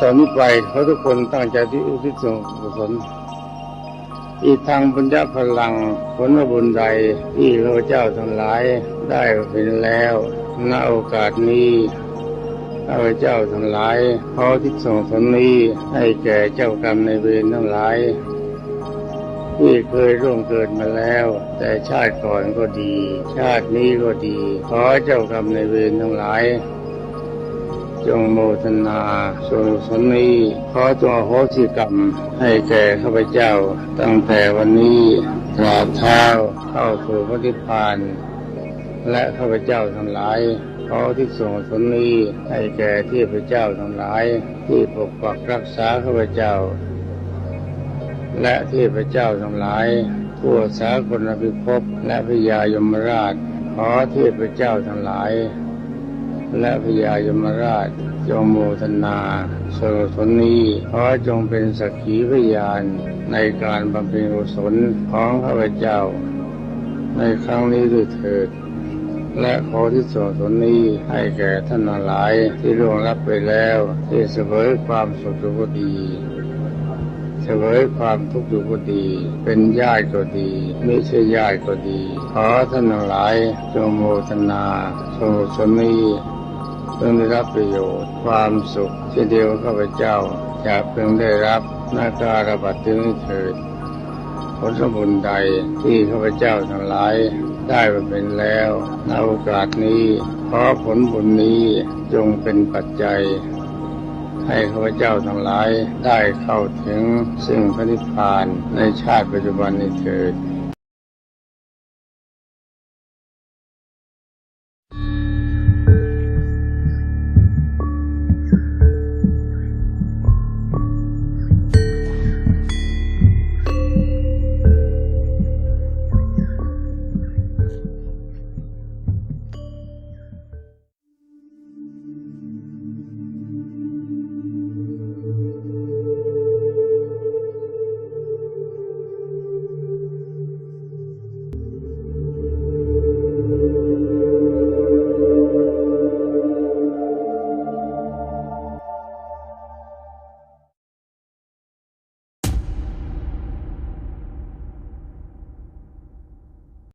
ตอนนี้ไปเขอทุกคนตั้งใจที่อุทิศส่วนกุศลอีกทางบุญญาพลังผลบุญใดที่พระเจ้าทั้งหลายได้เป็นแล้วณโอกาสนี้ข้าพเจ้าทั้งหลายขอที่ส่งสนนี้ให้แก่เจ้ากรรมในเวรทั้งหลาย ที่เคยร่วงเกิดมาแล้ว แต่ชาติก่อนก็ดี ชาตินี้ก็ดี ขอเจ้ากรรมในเวรทั้งหลาย จงโมทนาส่วนสนนี้ขอจงอโหสิกรรม ให้แก่ข้าพเจ้า ตั้งแต่วันนี้ตราบเท้าเข้าสู่พระนิพพาน และข้าพเจ้าทั้งหลายขอที่ส่งสนนี้ให้แก่เทพระเจ้าทั้งหลาย ที่ปกปักรักษาข้าพเจ้า และเทพระเจ้าทั้งหลายทั่วสากลพิภพและพญายมราชขอเทพเจ้าทั้งหลาย และพญายมราช จงโมทนาสรสนนี้ขอจงเป็นสักขีพยานในการบำเพ็ญกุศลของข้าพเจ้า ในครั้งนี้ด้วยเถิด และขอที่ส่วนสนนี้ให้แก่ท่านหลายที่ร่วงรับไปแล้วที่เสวยความสุขก็ดีเสวยความทุกข์อยู่ก็ดี เป็นญาติก็ดี ไม่ใช่ญาติก็ดี ขอท่านหลายจงโมทนาโสงสนี พื่อได้รับประโยชน์ ความสุขเช่นเดียวข้าพเจ้าจะเพิ่งได้รับนาการบัตินี้เถิดผลสมบุญใดที่ข้าพเจ้าทั้งหลายได้บำเพ็ญแล้วในโอกาสนี้ขอผลบุญนี้จงเป็นปัจจัย ให้ข้าพเจ้าทั้งหลายได้เข้าถึงซึ่งพระนิพพานในชาติปัจจุบันนี้เถิด